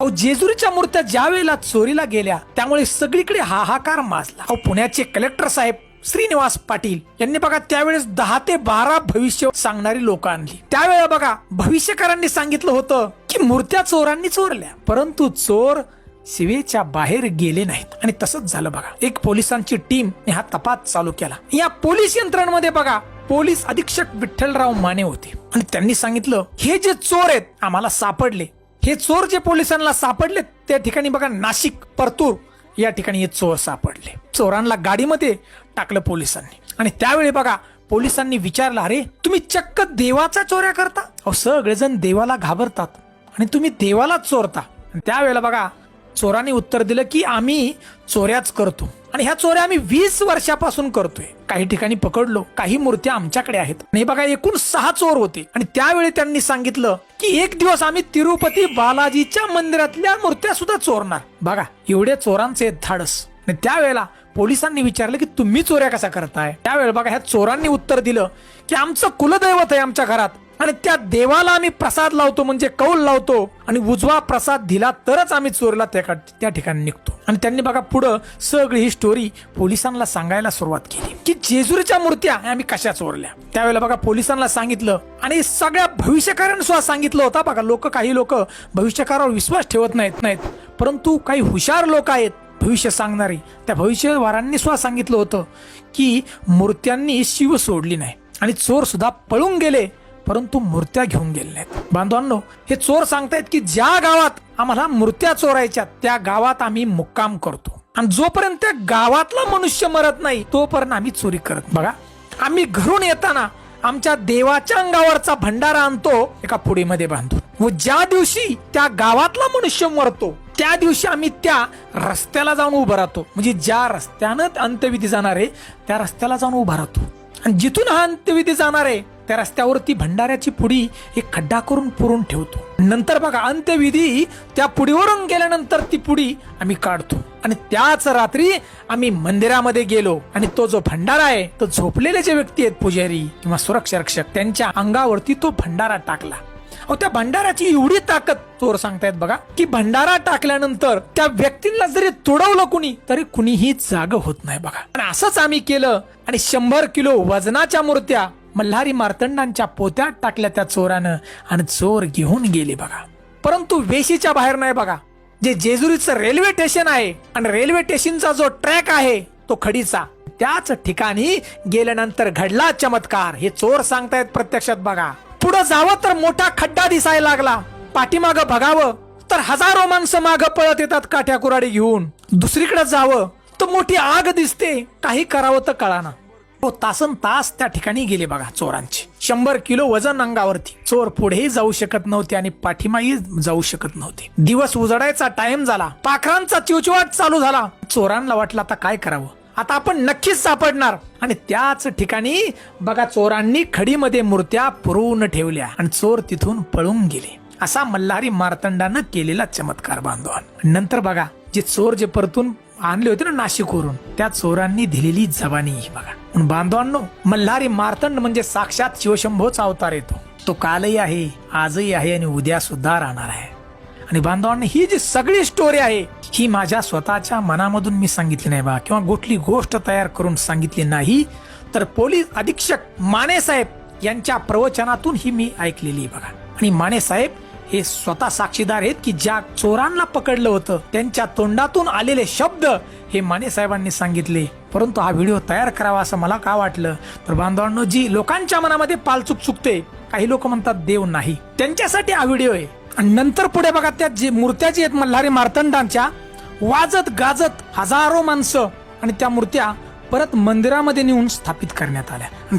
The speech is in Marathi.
अहो जेजुरीच्या मूर्त्या ज्या वेळेला चोरीला गेल्या त्यामुळे सगळीकडे हाहाकार माजला. अहो पुण्याचे कलेक्टर साहेब श्रीनिवास पाटील यांनी बघा त्यावेळेस दहा ते बारा भविष्य सांगणारी लोक आणली. त्यावेळेला बघा भविष्यकारांनी सांगितलं होतं की मूर्त्या चोरांनी चोरल्या. परंतु चोर शिवेच्या बाहेर गेले नाहीत. आणि तसंच झालं बघा. एक पोलिसांची टीम हा तपास चालू केला. या पोलीस यंत्रणामध्ये बघा पोलीस अधीक्षक विठ्ठलराव माने होते. आणि त्यांनी सांगितलं हे जे चोर आहेत आम्हाला सापडले. हे चोर जे पोलिसांना सापडले त्या ठिकाणी बघा नाशिक परतूर या ठिकाणी हे चोर सापडले. चोरांना गाडीमध्ये टाकलं पोलिसांनी. आणि त्यावेळी बघा पोलिसांनी विचारलं अरे तुम्ही चक्क देवाचा चोऱ्या करता? अहो सगळेजण देवाला घाबरतात आणि तुम्ही देवाला चोरता. आणि त्यावेळेला बघा चोरांनी उत्तर दिलं की आम्ही चोऱ्याच करतो. आणि ह्या चोऱ्या आम्ही वीस वर्षापासून करतोय. काही ठिकाणी पकडलो काही मूर्त्या आमच्याकडे आहेत. आणि बघा एकूण सहा चोर होते. आणि त्यावेळी त्यांनी सांगितलं की एक दिवस आम्ही तिरुपती बालाजीच्या मंदिरातल्या मूर्त्या सुद्धा चोरणार. बघा एवढ्या चोरांचे धाडस. आणि त्यावेळेला पोलिसांनी विचारलं की तुम्ही चोऱ्या कसा करताय? त्यावेळेला बघा ह्या चोरांनी उत्तर दिलं की आमचं कुलदैवत आहे आमच्या घरात. आणि त्या देवाला आम्ही प्रसाद लावतो म्हणजे कौल लावतो आणि उजवा प्रसाद दिला तरच आम्ही चोरला त्या त्या ठिकाणी निघतो. आणि त्यांनी बघा पुढं सगळी ही स्टोरी पोलिसांना सांगायला सुरुवात केली. की जेजुरीच्या मूर्त्या आम्ही कशा चोरल्या? त्यावेळेला बघा पोलिसांना सांगितलं आणि सगळ्या भविष्यकारांनी सुद्धा सांगितलं होतं. बघा लोक काही लोक भविष्यकारावर विश्वास ठेवत नाहीत नाहीत. परंतु काही हुशार लोक आहेत भविष्य सांगणारे. त्या भविष्यवारांनी सुद्धा सांगितलं होतं की मूर्त्यांनी शिव सोडली नाही. आणि चोर सुद्धा पळून गेले. परंतु मूर्त्या घेऊन गेले नाहीत बांधवांनो हे चोर सांगतायत की ज्या गावात आम्हाला मूर्त्या चोरायच्या त्या गावात आम्ही मुक्काम करतो. आणि जोपर्यंत त्या गावातला मनुष्य मरत नाही तोपर्यंत आम्ही चोरी करत बघा आम्ही घरून येताना आमच्या देवाच्या अंगावरचा भंडारा आणतो एका पुडीमध्ये बांधून. व ज्या दिवशी त्या गावातला मनुष्य मरतो त्या दिवशी आम्ही त्या रस्त्याला जाऊन उभं राहतो. म्हणजे ज्या रस्त्यानं अंत्यविधी जाणार आहे त्या रस्त्याला जाऊन उभा राहतो. आणि जिथून हा अंत्यविधी जाणार आहे त्या रस्त्यावरती भंडाऱ्याची पुडी एक खड्डा करून पुरून ठेवतो. नंतर बघा अंत्यविधी त्या पुडीवरून गेल्यानंतर ती पुडी आम्ही काढतो. आणि त्याच रात्री आम्ही मंदिरामध्ये गेलो आणि तो जो भंडारा आहे तो झोपलेले जे व्यक्ती आहेत पुजारी किंवा सुरक्षा रक्षक त्यांच्या अंगावरती तो भंडारा टाकला. अहो त्या भंडाराची एवढी ताकद चोर सांगतायत बघा की भंडारा टाकल्यानंतर त्या व्यक्तींना जरी तुडवलं कुणी तरी कुणीही जाग होत नाही बघा. आणि असंच आम्ही केलं आणि शंभर किलो वजनाच्या मूर्त्या मल्हारी मार्तंडांच्या पोत्यात टाकल्या त्या चोरानं आणि चोर घेऊन गेले बघा. परंतु वेशीच्या बाहेर नाही बघा. जे जेजुरीचं रेल्वे स्टेशन आहे आणि रेल्वे स्टेशनचा जो ट्रॅक आहे तो खडीचा. त्याच ठिकाणी गेल्यानंतर घडला चमत्कार. हे चोर सांगतायत प्रत्यक्षात बघा. पुढे जावं तर मोठा खड्डा दिसायला लागला. पाठीमाग बघावं तर हजारो माणसं माग पळत येतात काठ्या कुराडी घेऊन. दुसरीकडे जावं तर मोठी आग दिसते. काही करावं तर कळाना. हो तासन तास त्या ठिकाणी गेले बघा चोरांचे. शंभर किलो वजन अंगावरती. चोर पुढेही जाऊ शकत नव्हते आणि पाठीमाही जाऊ शकत नव्हते. दिवस उजडायचा टाइम झाला. पाखरांचा चिवचिवाट चालू झाला. चोरांना वाटलं आता काय करावं? आता आपण नक्कीच सापडणार. आणि त्याच ठिकाणी बघा चोरांनी खडीमध्ये मूर्त्या पुरवून ठेवल्या. आणि चोर तिथून पळून गेले. असा मल्हारी मार्तंडानं केलेला चमत्कार बांधवान. नंतर बघा जे चोर जे परतून आणले होते ना नाशिकवरून त्या चोरांनी दिलेली जबानी ही बघा. बांधवांनो मल्हारी मार्तंड म्हणजे साक्षात शिवशंभोचा अवतार येतो. तो कालही आहे आजही आहे आणि उद्या सुद्धा राहणार आहे. आणि बांधवांनी ही जी सगळी स्टोरी आहे ही माझ्या स्वतःच्या मनामधून मी सांगितली नाही बा. किंवा कुठली गोष्ट तयार करून सांगितली नाही तर पोलीस अधीक्षक माने साहेब यांच्या प्रवचनातून ही मी ऐकलेली आहे बघा. आणि माने साहेब हे स्वतः साक्षीदार आहेत की ज्या चोरांना पकडलं होतं त्यांच्या तोंडातून आलेले शब्द हे माने साहेबांनी सांगितले. परंतु हा व्हिडिओ तयार करावा असं मला का वाटलं? तर बांधवांनो जी लोकांच्या मनामध्ये पालचूक चुकते काही लोक म्हणतात देव नाही. त्यांच्यासाठी हा व्हिडिओ आहे. आणि नंतर पुढे बघा त्या जे मूर्त्या जी आहेत मल्हारी मार्तंडांच्या वाजत गाजत हजारो माणसं आणि त्या मूर्त्या परत मंदिरामध्ये नेऊन स्थापित करण्यात आल्या.